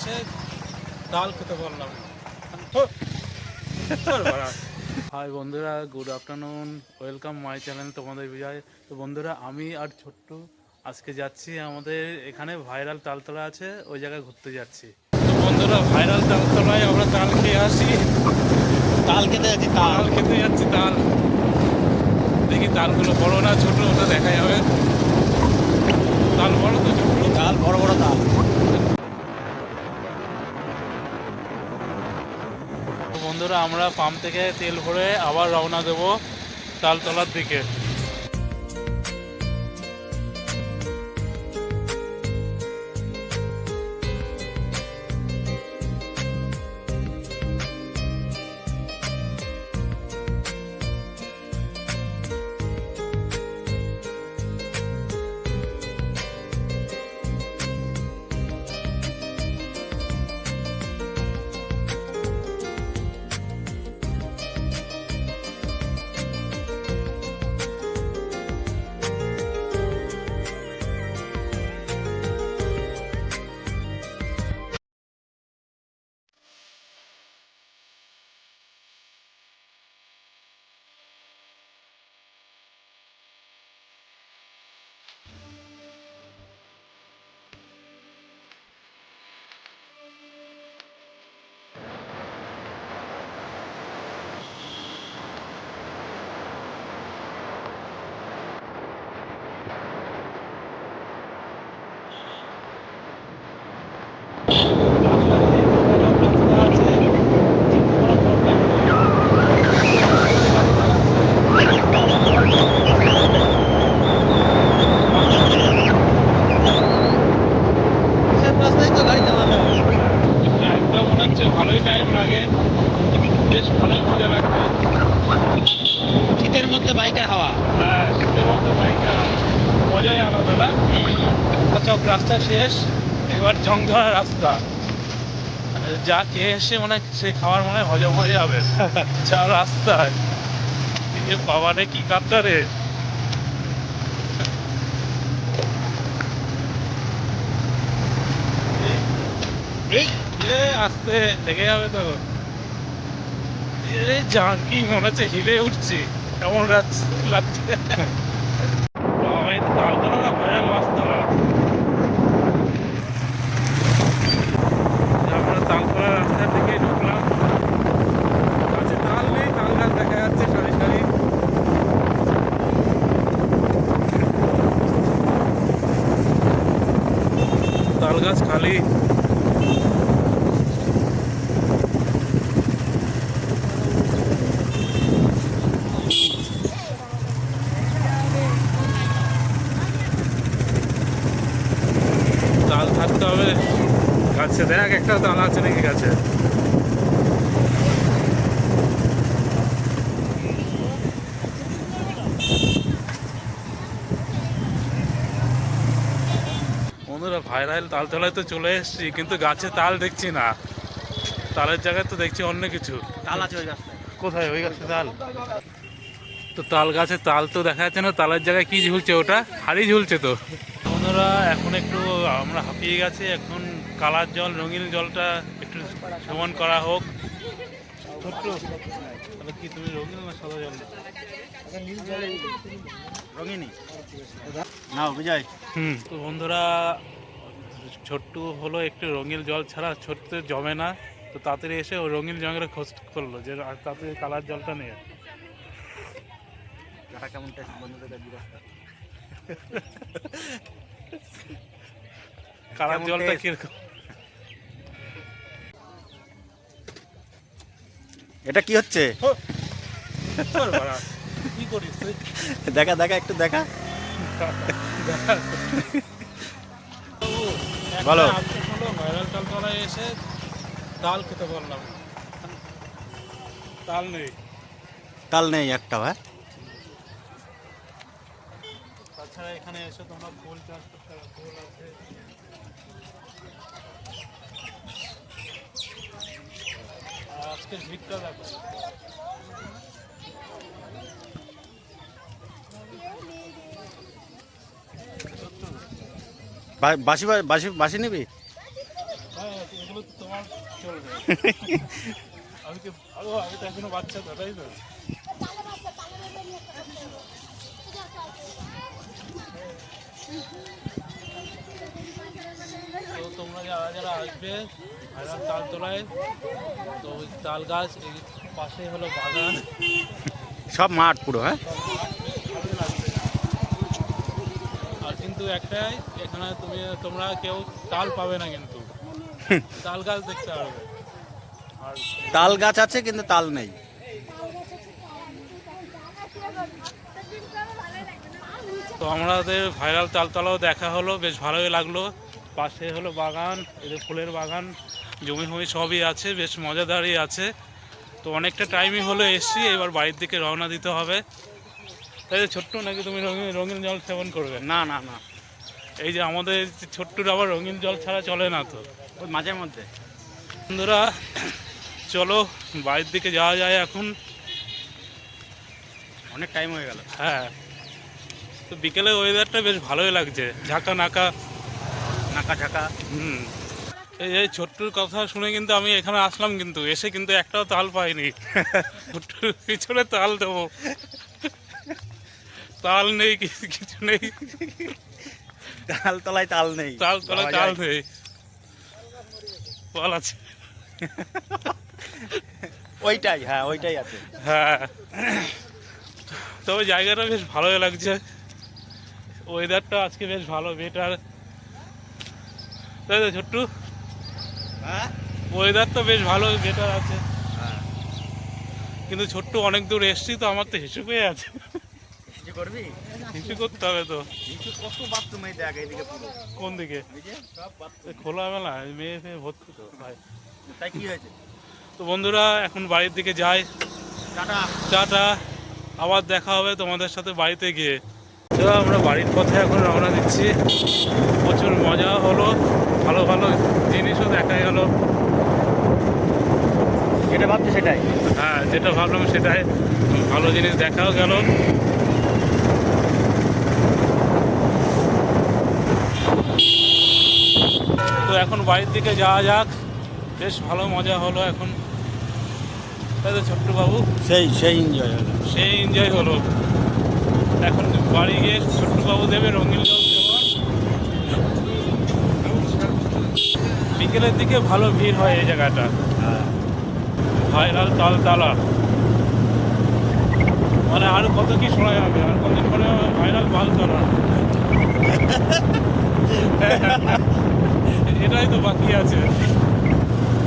এসে ডাল খেতে পারলাম। হাই বন্ধুরা good afternoon welcome my channel তোমাদের বিজয়। তো বন্ধুরা আমি আর ছোট্টু আজকে যাচ্ছি আমাদের এখানে ভাইরাল তালতলা আছে ওই জায়গায় ঘুরতে যাচ্ছি। তো বন্ধুরা ভাইরাল তালতলায় আমরা তাল খেয়ে আসি। তাল খেতে যাচ্ছি তাল। তাল খেতে যাচ্ছি তাল। দেখি তালগুলো বড় না ছোট ওটা দেখা যাবে তাল বড় তো ছোট। তাল বড় বড় তাল তো বন্ধুরা আমরা পাম্প থেকে তেল ভরে আবার রওনা দেবো তালতলার দিকে। টাইম লাগে বেশ ভালোই মজা লাগবে শীতের মধ্যে বাইকের হাওয়া। হ্যাঁ শীতের মধ্যে মজাই আলাদা না আচ্ছা রাস্তা শেষ এবার জংধরা রাস্তা। যা খেয়ে এসে মনে হয় সে খাওয়ার মনে হয় হজম হয়ে যাবে। যা রাস্তায়। এ বাবা রে কি কাটটা রে এই এ আসতে লেগে যাবে তো। এ জাঙ্কি মনে হচ্ছে হিলে উঠছি। রাত- লাগছে। বাবা, এই তো তালতলা না ভয়াল রাস্তা আমরা তালতলা রাস্তা থেকে ঢুকলাম কাছে তাল নেই তাল গাছ দেখা যাচ্ছে সারি সারি তাল গাছ খালি তাল থাকতে হবে গাছে দেখ একটা তাল আছে নাকি গাছে? বন্ধুরা ভাইরাল তালতলায় তো চলে এসেছি কিন্তু গাছে তাল দেখছি না। তালের জায়গায় তো দেখছি অন্য কিছু। তাল আছে ওই কোথায়? ওই গাছে তাল? তো তাল গাছে তাল তো দেখা যাচ্ছে না তালের জায়গায় কি ঝুলছে ওটা? হাড়ি ঝুলছে তো। বন্ধুরা এখন একটু আমরা হাঁপিয়ে গেছি এখন কালার জল রঙিন জলটা একটু সমান করা হোক। ছোট্ট। তাহলে কি তুমি রঙিন না সাদা জল? নাও বিজয়। হুম। তো বন্ধুরা ছোট্টু হলো একটু রঙিন জল ছাড়া ছোট্ট জমে না। তো তাড়াতাড়ি এসে ও রঙিন জলের খোঁজ করল যে তাড়াতাড়ি কালার জলটা কেমন টেস্ট বন্ধুদের কর। কালার জলটা? কীরকম? এটা কি হচ্ছে? দেখা দেখা একটু দেখা। বলো। ভাইরাল তালতলায় এসে তাল খেতে পারলাম। তাল নেই। তাল নেই একটা হ্যাঁ? তাছাড়া এখানে এসে তোমরা ফুল চাষ করতে ফুল আছে আর আজকের ভিড়টা দেখো। বাসি বাসি বাসি নিবি? হ্যাঁ তো চলবে। আমি আরও আমি তো এখনও বাচ্চা তো তাই তো? তো তোমরা যারা যারা আসবে ভাইরাল তাল তোলায় তো ওই তাল গাছ এই পাশে হলো বাগান। সব মাঠ পুরো হ্যাঁ? আর কিন্তু একটাই এখানে তুমি তোমরা কেউ তাল পাবে না কিন্তু। তাল গাছ দেখতে পারবে। আর তাল গাছ আছে কিন্তু তাল নেই। তো আমাদের ভাইরাল তালতলাও দেখা হলো বেশ ভালোই লাগল। পাশে হলো বাগান এদের ফুলের বাগান জমি ফমি সবই আছে বেশ মজাদারই আছে। তো অনেকটা টাইমই হলো এসছি এবার বাড়ির দিকে রওনা দিতে হবে। তাই ছোট্ট নাকি তুমি রঙিন রঙিন জল সেবন করবে? না না না। এই যে আমাদের ছোট্টুর আবার রঙিন জল ছাড়া চলে না তো। ওই মাঝে মধ্যে। বন্ধুরা চলো বাড়ির দিকে যাওয়া যায় এখন। অনেক টাইম হয়ে গেল। হ্যাঁ। তো বিকেলে ওয়েদারটা বেশ ভালোই লাগছে। ঝাঁকা নাকা নাকা ঝাঁকা হুম। এই এই ছোট্টুর কথা শুনে কিন্তু আমি এখানে আসলাম কিন্তু এসে কিন্তু একটাও তাল পাইনি। ছোট্টুর পিছনে তাল দেবো। তাল নেই কিছু নেই। তাল তলায় তাল নেই। তাল তলায় তাল নেই। তাল আছে। ওইটাই হ্যাঁ ওইটাই আছে। হ্যাঁ। তবে জায়গাটা বেশ ভালোই লাগছে। ওয়েদারটা আজকে বেশ ভালো বেটার তাই তো ছোট্টু। হ্যাঁ? ওয়েদার তো বেশ ভালো বেটার আছে। হ্যাঁ। কিন্তু ছোট্ট অনেক দূর এসছি তো আমার তো হিসু পেয়ে আছে করবি? হিসু করতে হবে তো। কিছু কত বাথরুম এই দেখ এইদিকে পুরো। কোন দিকে? খোলা মেলা মেয়ে ফেয়ে ভর্তি তো ভাই। তাই কি হয়েছে? তো বন্ধুরা এখন বাড়ির দিকে যাই। টাটা। টাটা। আবার দেখা হবে তোমাদের সাথে বাড়িতে গিয়ে। তো আমরা বাড়ির পথে এখন রওনা দিচ্ছি। প্রচুর মজা হলো ভালো ভালো জিনিসও দেখা গেল যেটা ভাবছি সেটাই। হ্যাঁ যেটা ভাবলাম সেটাই। ভালো জিনিস দেখাও গেল। তো এখন বাড়ির দিকে যাওয়া যাক। বেশ ভালো মজা হলো এখন। তাই তো ছোট্ট বাবু সেই সেই এনজয় হলো। সেই এনজয় হলো। এখন বাড়ি গিয়ে ছোট্ট বাবু দেবে রঙিন বিকেলের দিকে ভালো ভিড় হয় এই জায়গাটা। হ্যাঁ। ভাইরাল তালতলা। মানে আর কত কি শোনা যাবে? আর কত পরে ভাইরাল বালতলা। এটাই তো বাকি আছে।